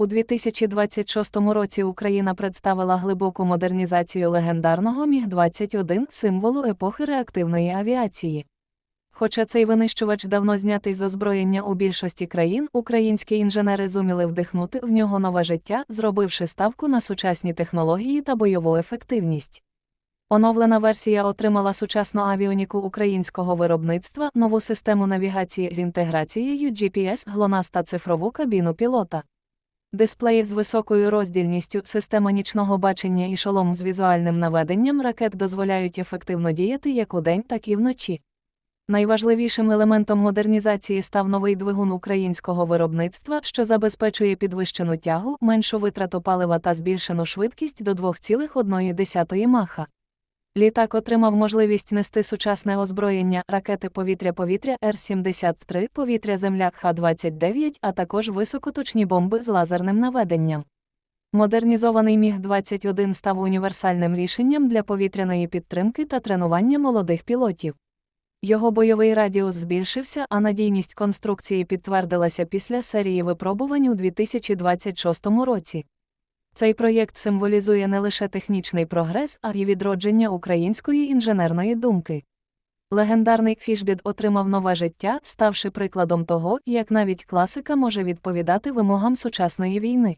У 2026 році Україна представила глибоку модернізацію легендарного Міг-21 символу епохи реактивної авіації. Хоча цей винищувач давно знятий з озброєння у більшості країн, українські інженери зуміли вдихнути в нього нове життя, зробивши ставку на сучасні технології та бойову ефективність. Оновлена версія отримала сучасну авіоніку українського виробництва, нову систему навігації з інтеграцією GPS, ГЛОНАСС та цифрову кабіну пілота. Дисплеї з високою роздільністю, система нічного бачення і шолом з візуальним наведенням ракет дозволяють ефективно діяти як удень, так і вночі. Найважливішим елементом модернізації став новий двигун українського виробництва, що забезпечує підвищену тягу, меншу витрату палива та збільшену швидкість до 2,1 маха. Літак отримав можливість нести сучасне озброєння ракети повітря-повітря Р-73, повітря-земля Х-29, а також високоточні бомби з лазерним наведенням. Модернізований Міг-21 став універсальним рішенням для повітряної підтримки та тренування молодих пілотів. Його бойовий радіус збільшився, а надійність конструкції підтвердилася після серії випробувань у 2026 році. Цей проєкт символізує не лише технічний прогрес, а й відродження української інженерної думки. Легендарний Фішбід отримав нове життя, ставши прикладом того, як навіть класика може відповідати вимогам сучасної війни.